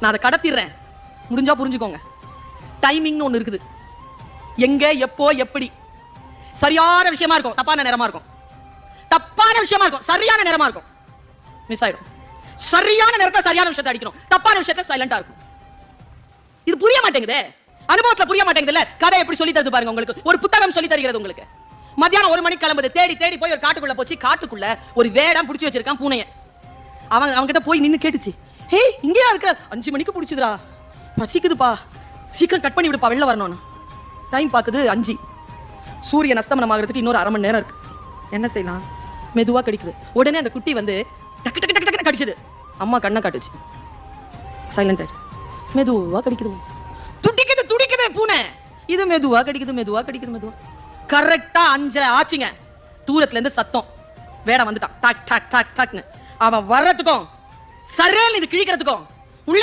நான் அதை கடத்திடுறேன். முடிஞ்சா புரிஞ்சுக்கோங்க. டைமிங்னு ஒன்று இருக்குது. எங்க எப்போ எப்படி. சரியான விஷயமா இருக்கும். தப்பான நேரமா இருக்கும். தப்பான விஷயமா இருக்கும். சரியான நேரமா இருக்கும். மிஸ் ஆயிடும். சரியான நேரத்தை சரியான விஷயத்தை அடிக்கணும். தப்பான விஷயத்தை சைலண்டா இருக்கும். இது புரிய மாட்டேங்குது. அனுபவத்துல புரிய மாட்டேங்குதுல்ல? கதை எப்படி சொல்லி தருது பாருங்க உங்களுக்கு. ஒரு புத்தகம் சொல்லி தருகிறது உங்களுக்கு. மத்தியானம் ஒரு மணிக்கு கிளம்புது. தேடி தேடி போய் ஒரு காட்டுக்குள்ள போச்சு. காட்டுக்குள்ள ஒரு வேடம் பிடிச்சி வச்சிருக்கான் பூனைய. அவன் அவன்கிட்ட போய் நின்னு கேட்டுச்சு. ஹே இங்கேயா இருக்க அஞ்சு மணிக்கு பிடிச்சதுடா. பசிக்குதுப்பா. சீக்கிரம் கட் பண்ணி விடுப்பா வெளில வரணும்னு. டைம் பாக்குது அஞ்சு. சூரியன் அஸ்தமனம் ஆகிறதுக்கு இன்னொரு அரை மணி நேரம் இருக்கு. என்ன செய்யலாம்? மெதுவா கடிக்குது. உடனே அந்த குட்டி வந்து டக்கு டக்கு டக்கு டக்குன்னு கடிச்சது. அம்மா கண்ணை காட்டுச்சு. சைலண்ட் ஆயிடுச்சு. மெதுவா கடிக்குது. துடிக்குது துடிக்குது பூனை. இது மெதுவா கடிக்குது மெதுவா கடிக்குது மெதுவா. கரெக்டா அஞ்சரை ஆச்சுங்க. தூரத்துல இருந்து சத்தம். வேடம் வந்துட்டான். டாக் டாக் டாக் டாக்னு. அவன் வர்றதுக்கும் சரேல் இது கிழிக்கிறதுக்கும்